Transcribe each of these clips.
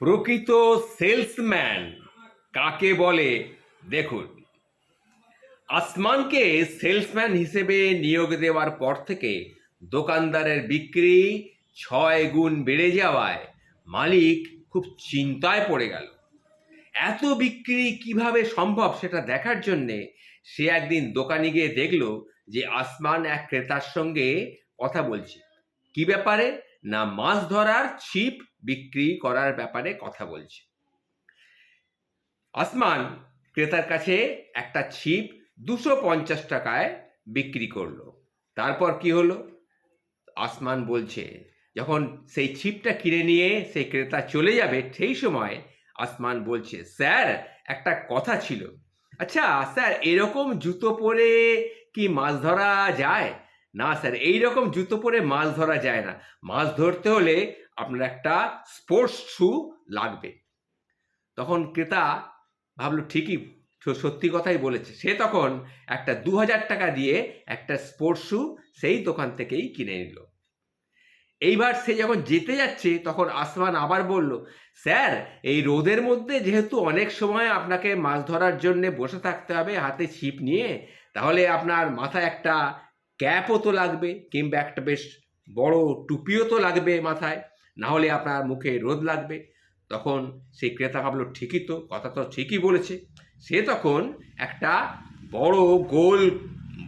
প্রকৃত সেলসম্যান কাকে বলে? দেখুন, আসমানকে সেলসম্যান হিসেবে নিয়োগ দেওয়ার পর থেকে দোকানদারের বিক্রি ছয় গুণ বেড়ে যাওয়ায় মালিক খুব চিন্তায় পড়ে গেল। এত বিক্রি কীভাবে সম্ভব সেটা দেখার জন্যে সে একদিন দোকানে গিয়ে দেখল যে আসমান এক ক্রেতার সঙ্গে কথা বলছে। কি ব্যাপারে? না মাছ ধরার ছিপ বিক্রি করার ব্যাপারে কথা বলছে। আসমান ক্রেতার কাছে একটা ছিপ দুশো পঞ্চাশ টাকায় বিক্রি করল। তারপর কি হলো? আসমান বলছে, যখন সেই ছিপটা কিনে নিয়ে সেই ক্রেতা চলে যাবে সেই সময় আসমান বলছে, স্যার, একটা কথা ছিল। আচ্ছা স্যার, এরকম জুতো পরে কি মাছ ধরা যায়? না স্যার এই রকম জুতো পরে মাছ ধরা যায় না। মাছ ধরতে হলে আপনার একটা স্পোর্টস শু লাগবে। তখন ক্রেতা ভাবলো, ঠিকই সত্যি কথাই বলেছে। সে তখন একটা দু হাজার টাকা দিয়ে একটা স্পোর্টস শু সেই দোকান থেকেই কিনে নিল। এইবার সে যখন যেতে যাচ্ছে, তখন আসমান আবার বলল, স্যার, এই রোদের মধ্যে যেহেতু অনেক সময় আপনাকে মাছ ধরার জন্য বসে থাকতে হবে, হাতে ছিপ নিয়ে, তাহলে আপনার মাথায় একটা ক্যাপও তো লাগবে, কিংবা একটা বেশ বড় টুপিও তো লাগবে মাথায় না হলে আপনার মুখে রোদ লাগবে। তখন সেই ক্রেতা ভাবলো, ঠিকই তো, কথা তো ঠিকই বলেছে। সে তখন একটা বড় গোল,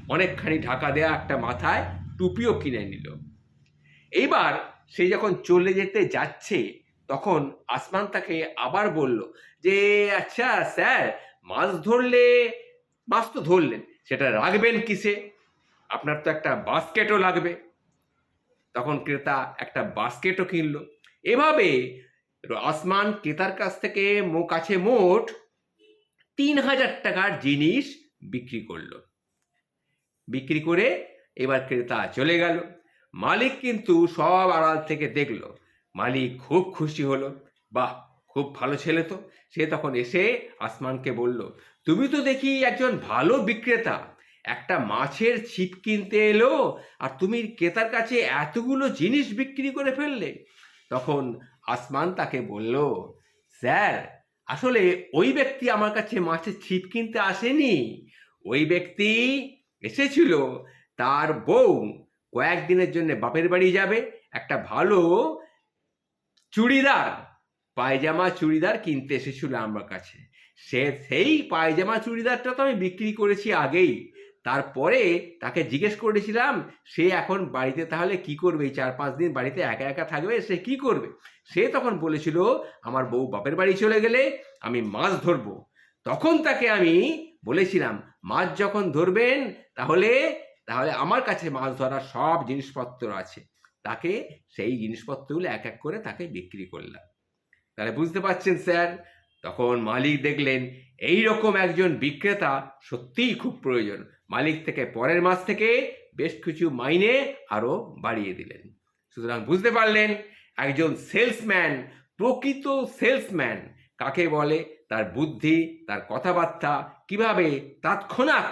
অনেকখানি ঢাকা দেওয়া একটা মাথায় টুপিও কিনে নিল। এইবার সে যখন চলে যেতে যাচ্ছে, তখন আসমান তাকে আবার বলল যে আচ্ছা স্যার, মাছ ধরলে, মাছ তো ধরলেন, সেটা রাখবেন কিসে? আপনার তো একটা বাস্কেটও লাগবে। তখন ক্রেতা একটা বাস্কেটও কিনলো। এভাবে আসমান ক্রেতার কাছ থেকে মো কাছে মোট তিন হাজার টাকার জিনিস বিক্রি করল। বিক্রি করে এবার ক্রেতা চলে গেল। মালিক কিন্তু সব আড়াল থেকে দেখল। মালিক খুব খুশি হলো। বাহ, খুব ভালো ছেলে তো। সে তখন এসে আসমানকে বলল, তুমি তো দেখি একজন ভালো বিক্রেতা। একটা মাছের ছিপ কিনতে এলো আর তুমি ক্রেতার কাছে এতগুলো জিনিস বিক্রি করে ফেললে। তখন আসমান তাকে বলল, স্যার, আসলে ওই ব্যক্তি আমার কাছে মাছের ছিপ কিনতে আসেনি। ওই ব্যক্তি এসেছিল, তার বউ কয়েকদিনের জন্য বাপের বাড়ি যাবে, একটা ভালো চুড়িদার, পায়জামা চুড়িদার কিনতে এসেছিল আমার কাছে। সে সেই পায়জামা চুড়িদারটা তো আমি বিক্রি করেছি আগেই। তারপরে তাকে জিজ্ঞেস করেছিলাম, সে এখন বাড়িতে তাহলে কি করবে? এই চার পাঁচ দিন বাড়িতে একা একা থাকবে? সে কি করবে? সে তখন বলেছিল, আমার বউ বাপের বাড়ি চলে গেলে আমি মাছ ধরবো। তখন তাকে আমি বলেছিলাম, মাছ যখন ধরবেন, তাহলে তাহলে আমার কাছে মাছ ধরার সব জিনিসপত্র আছে। তাকে সেই জিনিসপত্রগুলো এক এক করে তাকে বিক্রি করলাম। তাহলে বুঝতে পারছেন স্যার তখন মালিক দেখলেন এই রকম একজন বিক্রেতা সত্যিই খুব প্রয়োজন। মালিক থেকে পরের মাস থেকে বেশ কিছু মাইনে আরও বাড়িয়ে দিলেন। সুতরাং বুঝতে পারলেন, একজন সেলসম্যান, প্রকৃত সেলসম্যান কাকে বলে, তার বুদ্ধি, তার কথাবার্তা কীভাবে তৎক্ষণাৎ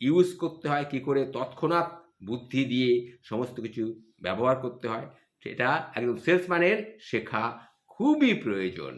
ইউজ করতে হয়, কি করে তৎক্ষণাৎ বুদ্ধি দিয়ে সমস্ত কিছু ব্যবহার করতে হয়, সেটা একজন সেলসম্যানের শেখা খুবই প্রয়োজন।